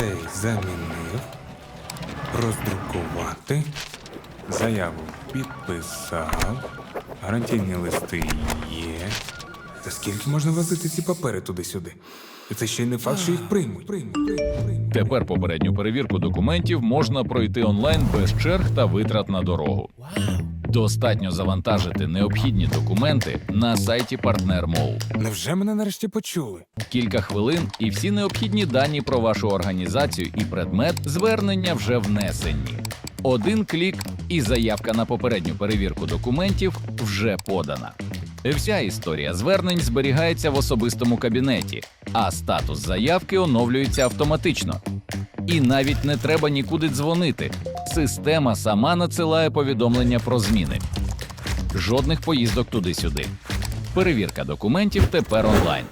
Цей замінив. Роздрукувати. Заяву підписав. Гарантійні листи є. Та скільки можна возити ці папери туди-сюди? І це ще й не факт, що їх приймуть. Приймуть, приймуть, приймуть. Тепер попередню перевірку документів можна пройти онлайн без черг та витрат на дорогу. Достатньо завантажити необхідні документи на сайті PartnerMall. Невже мене нарешті почули? Кілька хвилин і всі необхідні дані про вашу організацію і предмет звернення вже внесені. Один клік і заявка на попередню перевірку документів вже подана. Вся історія звернень зберігається в особистому кабінеті, а статус заявки оновлюється автоматично. І навіть не треба нікуди дзвонити. Система сама надсилає повідомлення про зміни. Жодних поїздок туди-сюди. Перевірка документів тепер онлайн.